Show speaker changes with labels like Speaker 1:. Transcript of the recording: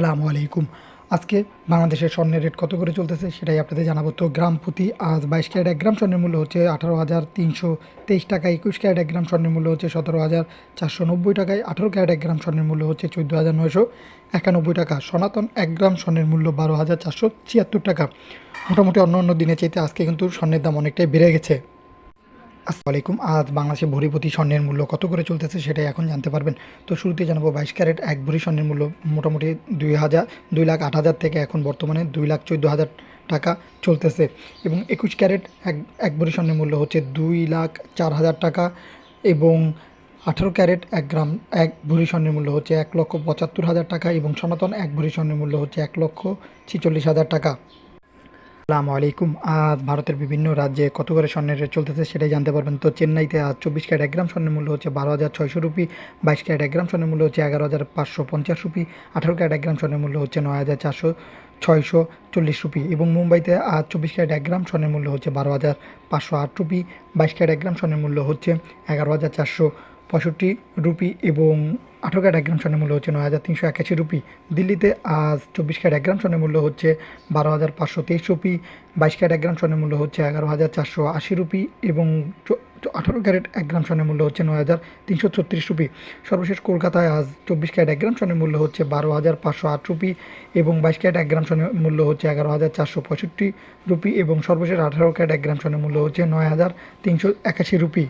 Speaker 1: আসসালামু আলাইকুম। আজকে বাংলাদেশের স্বর্ণের রেট কত করে চলতেছে সেটাই আপনাদের জানাব। তো গ্রাম প্রতি আজ বাইশ ক্যারেট, এক গ্রাম স্বর্ণের মূল্য হচ্ছে আঠারো হাজার তিনশো তেইশ টাকা, একুশ ক্যারেট, এক গ্রাম স্বর্ণের মূল্য হচ্ছে সতেরো হাজার চারশো নব্বই টাকায়, আঠারো ক্যারেট, এক গ্রাম স্বর্ণের মূল্য হচ্ছে চোদ্দ হাজার নয়শো একানব্বই টাকা। সনাতন, এক গ্রাম স্বর্ণের মূল্য বারো হাজার চারশো ছিয়াত্তর টাকা। মোটামুটি অন্য অন্য দিনের চাইতে আজকে কিন্তু স্বর্ণের দাম অনেকটাই বেড়ে গেছে। আসসালামু আলাইকুম। আজ বাংলাদেশে ভরি প্রতি স্বর্ণের মূল্য কত করে চলতেছে সেটাই এখন জানতে পারবেন। তো শুরুতে জানাব বাইশ ক্যারেট এক ভরি স্বর্ণের মূল্য মোটামুটি দুই হাজার, দুই লাখ আট হাজার থেকে এখন বর্তমানে দুই লাখ চোদ্দ হাজার টাকা চলতেছে। এবং একুশ ক্যারেট এক এক ভরি স্বর্ণের মূল্য হচ্ছে দুই লাখ চার হাজার টাকা। এবং আঠারো ক্যারেট এক গ্রাম, এক ভরি স্বর্ণের মূল্য হচ্ছে এক লক্ষ পঁচাত্তর হাজার টাকা। এবং সনাতন এক ভরি স্বর্ণের মূল্য হচ্ছে এক লক্ষ ছিচল্লিশ হাজার টাকা। আসসালামু আলাইকুম। আজ ভারতের বিভিন্ন রাজ্যে কত করে স্বর্ণের রেট চলতেছে সেটাই জানতে পারবেন। তো চেন্নাইতে আজ চব্বিশ ক্যারেট এক গ্রাম স্বর্ণের মূল্য হচ্ছে বারো হাজার ছয়শো রুপি, বাইশ ক্যারেট এক গ্রাম স্বর্ণের মূল্য হচ্ছে এগারো হাজার পাঁচশো পঞ্চাশ রুপি, আঠারো ক্যারেট এক গ্রাম স্বর্ণের মূল্য হচ্ছে নয় হাজার চারশো ছয়শো চল্লিশ রুপি এবং মুম্বাইতে আজ চব্বিশ ক্যারেট এক গ্রাম স্বর্ণের মূল্য হচ্ছে বারো হাজার পাঁচশো আট রুপি, বাইশ ক্যারেট এক গ্রাম স্বর্ণের মূল্য হচ্ছে এগারো হাজার চারশো পঁয়ষট্টি রুপি এবং আঠারো ক্যারেট এক গ্রাম স্বর্ণের মূল্য হচ্ছে নয় হাজার তিনশো একাশি রুপি। দিল্লিতে আজ চব্বিশ ক্যারেট এক গ্রাম স্বর্ণের মূল্য হচ্ছে বারো হাজার পাঁচশো তেইশ রুপি। বাইশ ক্যারেট এক গ্রাম স্বর্ণের মূল্য হচ্ছে এগারো হাজার চারশো আশি রুপি এবং আঠারো ক্যারেট এক গ্রাম স্বর্ণের মূল্য হচ্ছে নয় হাজার তিনশো ছত্রিশ রুপি। সর্বশেষ কলকাতায় আজ চব্বিশ ক্যারেট এক গ্রাম স্বর্ণের মূল্য হচ্ছে বারো হাজার পাঁচশো আট রুপি এবং বাইশ ক্যারেট এক গ্রাম স্বর্ণের মূল্য হচ্ছে এগারো হাজার চারশো পঁয়ষট্টি রুপি এবং সর্বশেষ আঠারো ক্যারেট এক গ্রাম স্বর্ণের মূল্য হচ্ছে নয় হাজার তিনশো একাশি রুপি।